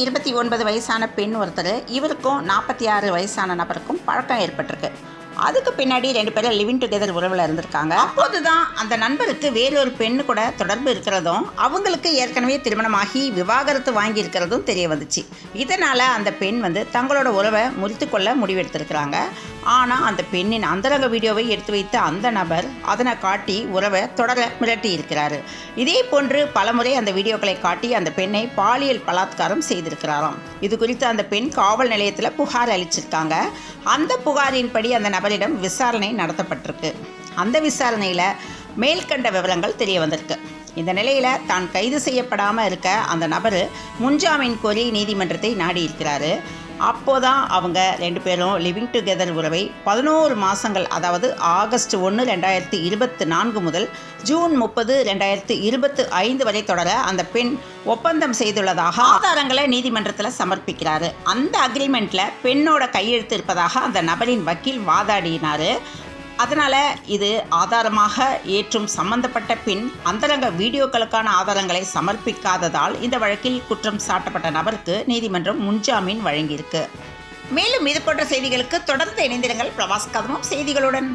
இருபத்தி ஒன்பது வயசான பெண் ஒருத்தர் இவருக்கும் நாற்பத்தி ஆறு வயசான நபருக்கும் பழக்கம் ஏற்பட்டிருக்கு. அதுக்கு பின்னாடி ரெண்டு பேரும் லிவிங் டுகெதர் உறவில் இருந்திருக்காங்க. அப்போதுதான் அந்த நண்பருக்கு வேறொரு பெண்ணு கூட தொடர்பு இருக்கிறதும் அவங்களுக்கு ஏற்கனவே திருமணமாகி விவாகரத்து வாங்கி இருக்கிறதும் தெரிய வந்துச்சு. இதனால் அந்த பெண் வந்து தங்களோட உறவை முறித்து கொள்ள முடிவெடுத்திருக்கிறாங்க. ஆனால் அந்த பெண்ணின் அந்தரங்க வீடியோவை எடுத்து வைத்த அந்த நபர் அதனை காட்டி உறவை தொடர மிரட்டி இருக்கிறாரு இதே போன்று பலமுறை அந்த வீடியோக்களை காட்டி அந்த பெண்ணை பாலியல் பலாத்காரம் செய்திருக்கிறாராம். இது குறித்து அந்த பெண் காவல் நிலையத்தில் புகார் அளிச்சிருக்காங்க. அந்த புகாரின்படி அந்த நபரிடம் விசாரணை நடத்தப்பட்டிருக்கு. அந்த விசாரணையில் மேல்கண்ட விவரங்கள் தெரிய வந்திருக்கு. இந்த நிலையில் தான் கைது செய்யப்படாமல் இருக்க அந்த நபர் முன்ஜாமீன் கோரி நீதிமன்றத்தை நாடி அப்போதான் அவங்க ரெண்டு பேரும் லிவிங் டுகெதர் உறவை பதினோரு மாதங்கள் அதாவது ஆகஸ்ட் ஒன்று ரெண்டாயிரத்தி இருபத்தி நான்கு முதல் ஜூன் முப்பது ரெண்டாயிரத்தி இருபத்து ஐந்து வரை தொடர அந்த பெண் ஒப்பந்தம் செய்துள்ளதாக ஆதாரங்களை நீதிமன்றத்தில் சமர்ப்பிக்கிறாரு. அந்த அக்ரிமெண்ட்டில் பெண்ணோட கையெழுத்து இருப்பதாக அந்த நபரின் வக்கீல் வாதாடினார். அதனால் இது ஆதாரமாக ஏற்றும் சம்பந்தப்பட்ட பின் அந்தரங்க வீடியோக்களுக்கான ஆதாரங்களை சமர்ப்பிக்காததால் இந்த வழக்கில் குற்றம் சாட்டப்பட்ட நபருக்கு நீதிமன்றம் முன்ஜாமீன் வழங்கியிருக்கு. மேலும் இது போன்ற செய்திகளுக்கு தொடர்ந்து இணைந்திருங்கள் பிரபாஸ் கதமும் செய்திகளுடன்.